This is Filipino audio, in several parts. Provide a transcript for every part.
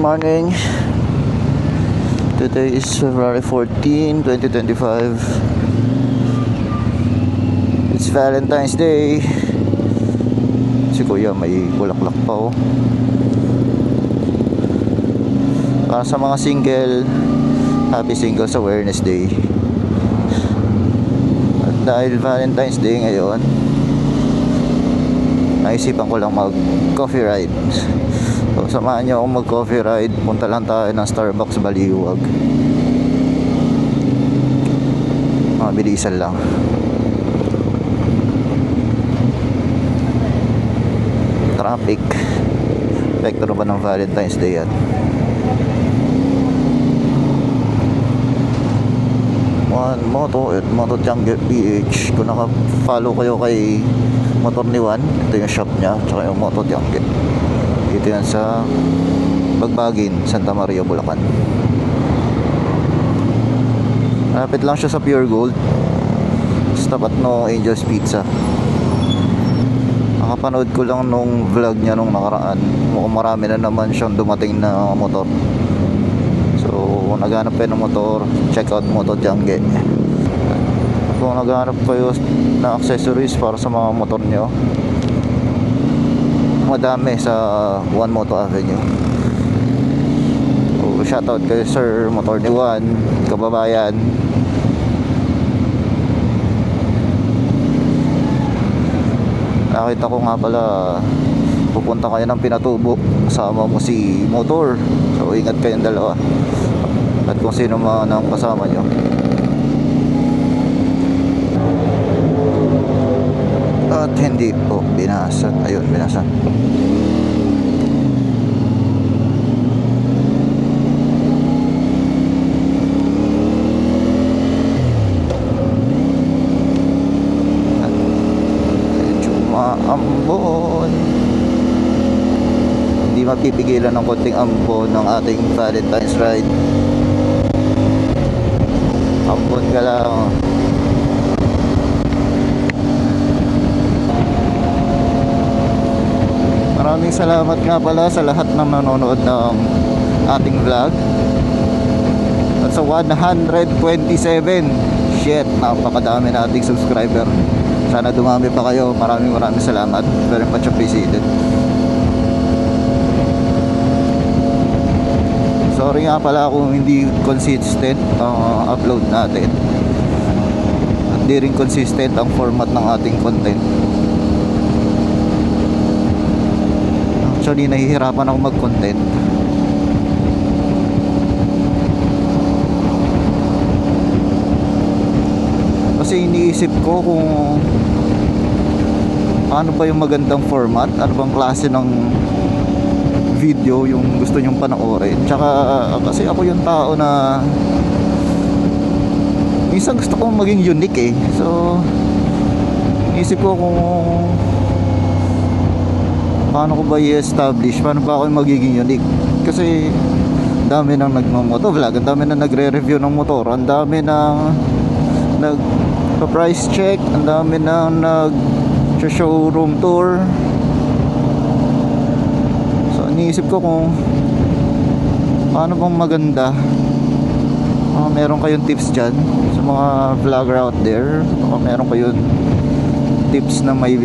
morning. Today is February 14, 2025. It's Valentine's Day. Si Kuya may bulaklak pa oh. Para sa mga single, Happy Singles Awareness Day. At dahil Valentine's Day ngayon, naisipan ko lang mag coffee ride. So, samahan niyo akong mag coffee ride. Punta lang tayo ng Starbucks Baliwag. Mga bilisan lang. Traffic. Na ba ng Valentine's Day yan? One Moto at Moto Jungle PH. Kung naka-follow kayo kay Motor ni Juan, ito yung shop niya, tsaka yung Moto Jungle. Dito yan sa Bagbagin, Santa Maria, Bulacan. Malapit lang siya sa Pure Gold. Tapat no Angel's Pizza. Nakapanood ko lang nung vlog niya nung nakaraan. Mukhang marami na naman siyang dumating na motor. So, kung naghanap kayo ng motor, check out Moto Jungle. Kung naghanap kayo na accessories para sa mga motor nyo, madami sa One Moto Avenue. So, shoutout kay Sir Motor ni Juan, kababayan. Nakita ko nga pala pupunta kayo ng Pinatubo kasama mo si Motor. So ingat kayong dalawa. At kung sino man ang kasama nyo. At hindi po binasan. Ayun, medyo maambon. Hindi mapipigilan ng konting ambon ng ating Valentine's ride. Ambon ka lang. Maraming salamat nga pala sa lahat ng nanonood ng ating vlog. At sa 127, shit, napakadami nating subscriber. Sana dumami pa kayo. Maraming maraming salamat. Very much appreciated. Sorry nga pala kung hindi consistent ang upload natin. At di rin consistent ang format ng ating content. Actually, nahihirapan ako mag-content. Kasi iniisip ko kung paano ba yung magandang format, ano bang klase ng video yung gusto nyong panoorin. Tsaka kasi ako yung tao na minsan gusto kong maging unique eh. So, iniisip ko kung paano ko ba i-establish, paano ba ako magiging unique. Kasi dami nang nagmamotovlog, ang dami na nagre-review ng motor, ang dami na nag price check, ang dami na nag showroom tour. So iniisip ko kung paano bang maganda. Uh, meron kayong tips dyan sa mga vlogger out there. Baka meron kayong tips na may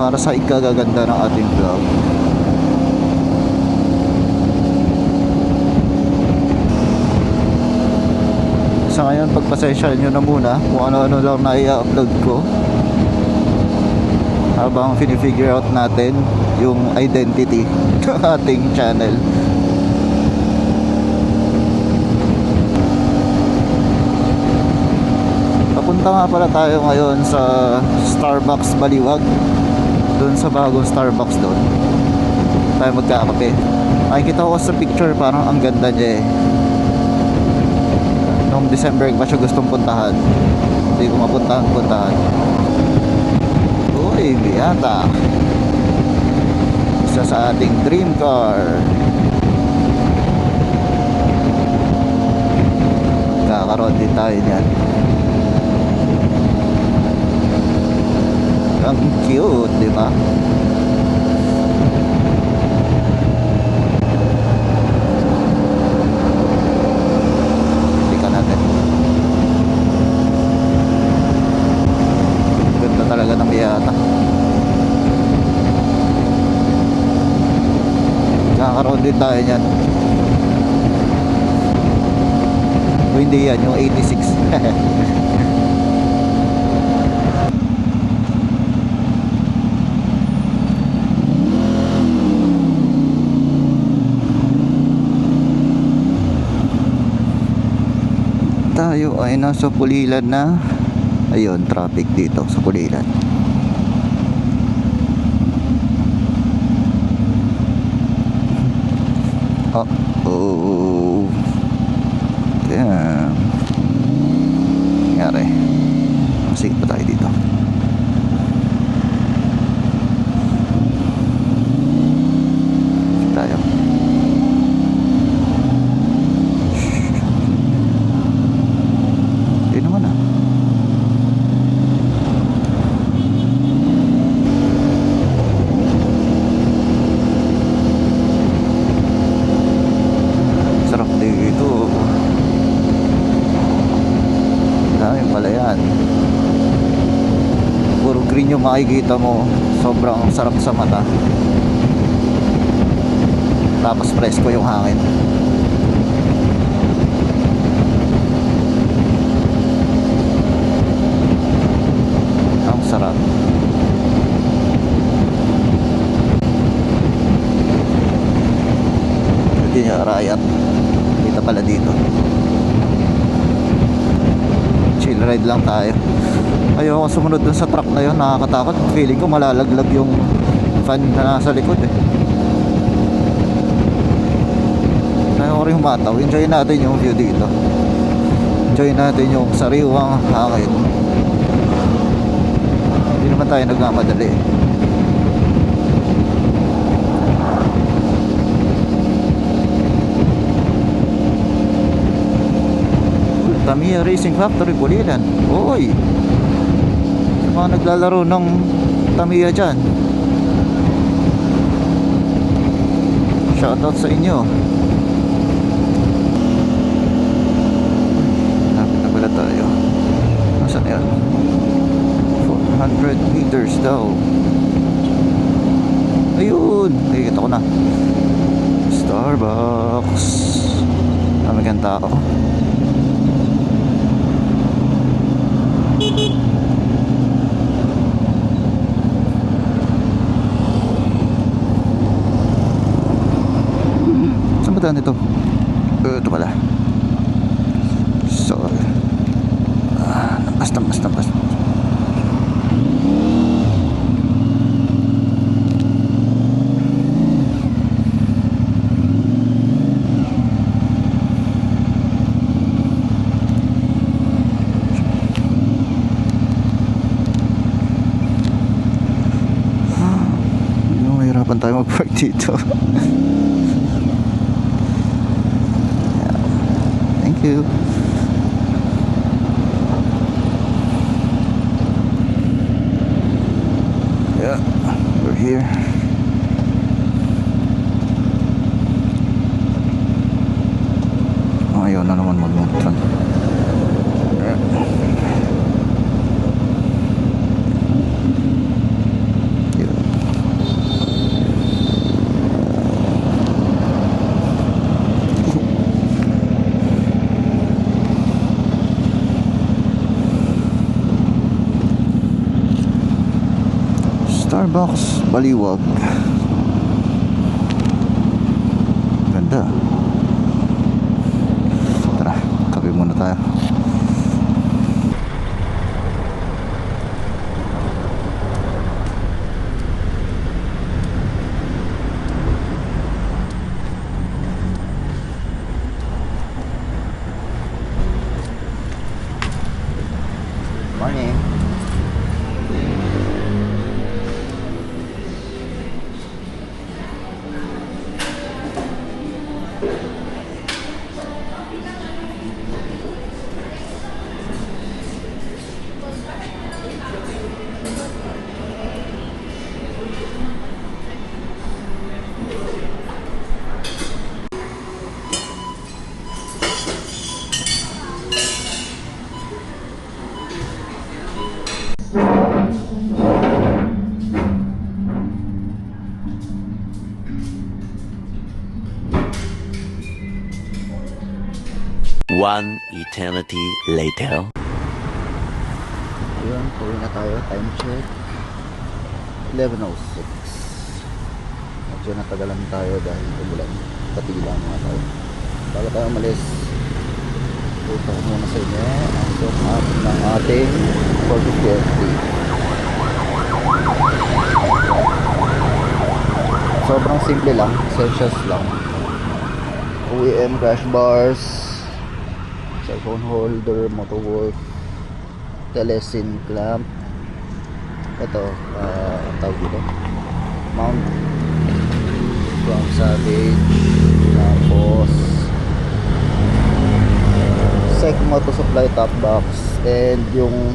para sa ikagaganda ng ating vlog. Sa ngayon, pagpasensya nyo na muna kung ano-ano lang na i-upload ko. Habang finifigure out natin yung identity ng ating channel. Papunta nga pala tayo ngayon sa Starbucks Baliwag doon sa bagong Starbucks doon tayo magkakape. Makikita ko sa picture parang ang ganda niya eh. Noong December pa siya gustong puntahan? Hindi ko mapuntahan puntahan. Uy biyata isa sa ating dream car. Kakaroon din tayo niyan Ang cute, di ba? Tika natin. Ganda talaga ng Miata. Kakaroon din tayo niyan. O hindi yan, yung 86. tayo. Ay nasa Pulilan na. Ayun traffic dito sa Pulilan oh oh damn nangyari masig pa tayo dito Sige tayo Hindi naman ah. Sarap dito. Dami pala yan. Puro green yung makikita mo. Sobrang sarap sa mata. Tapos presko yung hangin. Ang sarap. Hindi niya riot. Kita pala dito. Chill ride lang tayo. Ayoko sumunod dun sa truck na yun. Nakakatakot. Feeling ko malalaglag yung fan na nasa likod eh. Ayoko rin humataw. Enjoy natin yung view dito. Enjoy natin yung sariwang hangin. Hindi naman tayo nagmamadali. eh. Tamiya Racing Factory, Bulilan. Oy! Mga naglalaro ng Tamiya dyan. Shoutout sa inyo. Lapit na pala tayo. Nasaan yan? 400 meters daw. Ayun! Nakikita ko na. Starbucks. Dami tao. Ba daan ito? Uh, ito pala. So, ah, lampas, lampas, lampas. Yung mahirapan tayo mag-park dito. You. Starbucks. Baliwag One eternity later. Ayun, uwi na tayo. Time check. 11.06. Medyo natagalan tayo dahil umulan. Patila mga tayo. Bago tayo umalis, ito ko muna sa inyo ang top up ng ating 450 FT. Sobrang simple lang. Essentials lang. OEM crash bars, cellphone holder, motorwork, telesin clamp. Ito uh, tawag dito. Mount from savage tapos sec moto supply top box. And yung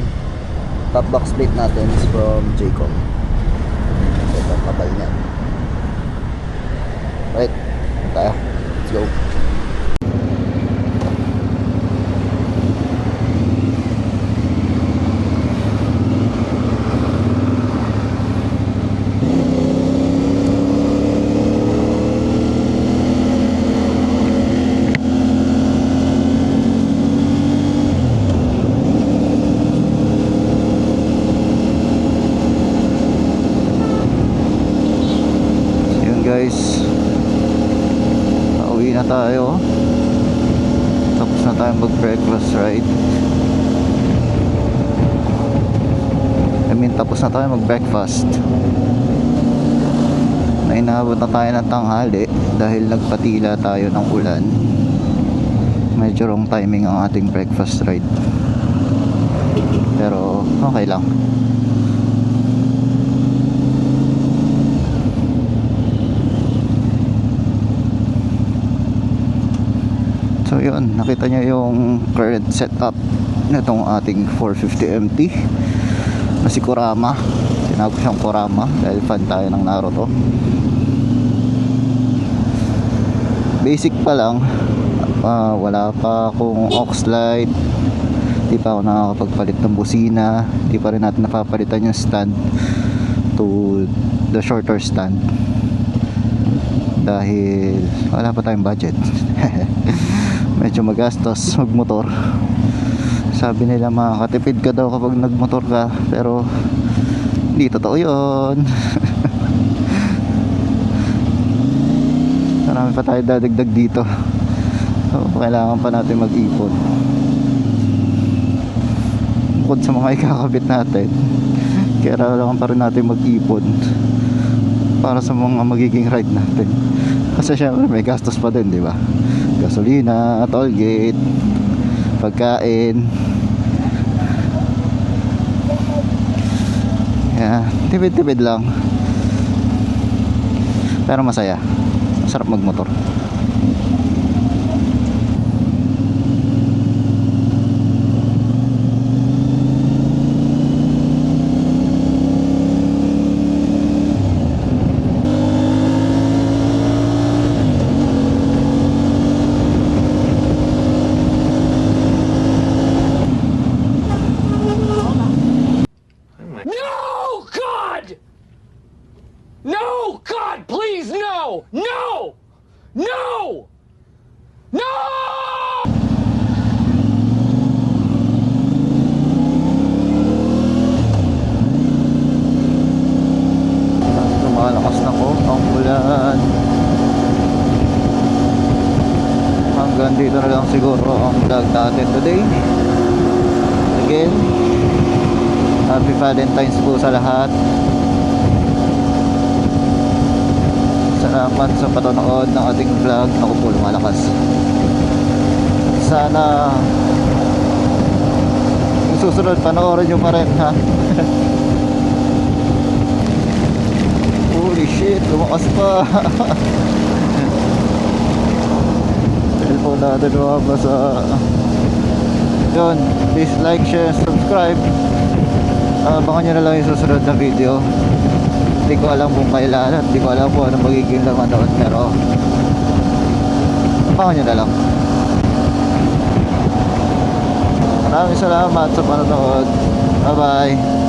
top box plate natin is from Jaycom so ito kapal niya. Right tayo let's go Yun guys. Pauwi na tayo. Tapos na tayo mag-breakfast ride. Mean, tapos na tayo mag-breakfast. Na inaabot na tayo ng tanghali dahil nagpatila tayo ng ulan. Medyo wrong timing ang ating breakfast ride. Pero okay lang. So yun, nakita nyo yung current setup nitong ating 450 MT na si Kurama. Tinawag ko siyang Kurama dahil fan tayo ng Naruto. Basic pa lang, ah, wala pa akong aux light, di pa ako nakakapagpalit ng busina, di pa rin natin napapalitan yung stand to the shorter stand. Dahil wala pa tayong budget. Medyo magastos magmotor sabi nila makakatipid ka daw kapag nagmotor ka. Pero hindi totoo yun. Marami pa tayo dadagdag dito. So kailangan pa natin mag-ipon. Bukod sa mga ikakabit natin kailangan pa rin natin mag-ipon para sa mga magiging ride natin. Kasi syempre may gastos pa din di ba? Gasolina, toll gate pagkain. Yeah, tipid-tipid lang. Pero masaya. Masarap magmotor No, God! No, God, please, no! No! No! No! lumalakas na ko ang ulan hanggang dito na lang siguro ang vlog natin today. Again happy valentines po sa lahat. Salamat sa panonood ng ating vlog. Ako po lumalakas. Sana susunod panoorin nyo pa rin ha? Holy shit, lumakas pa. Cellphone natin lumabas sa... Yun, please like, share, subscribe. Abangan nyo na lang yung susunod na video. Hindi ko alam kung kailan at hindi ko alam kung ano magiging laman doon. Pero, abangan nyo na lang. Maraming salamat sa panonood. Bye-bye.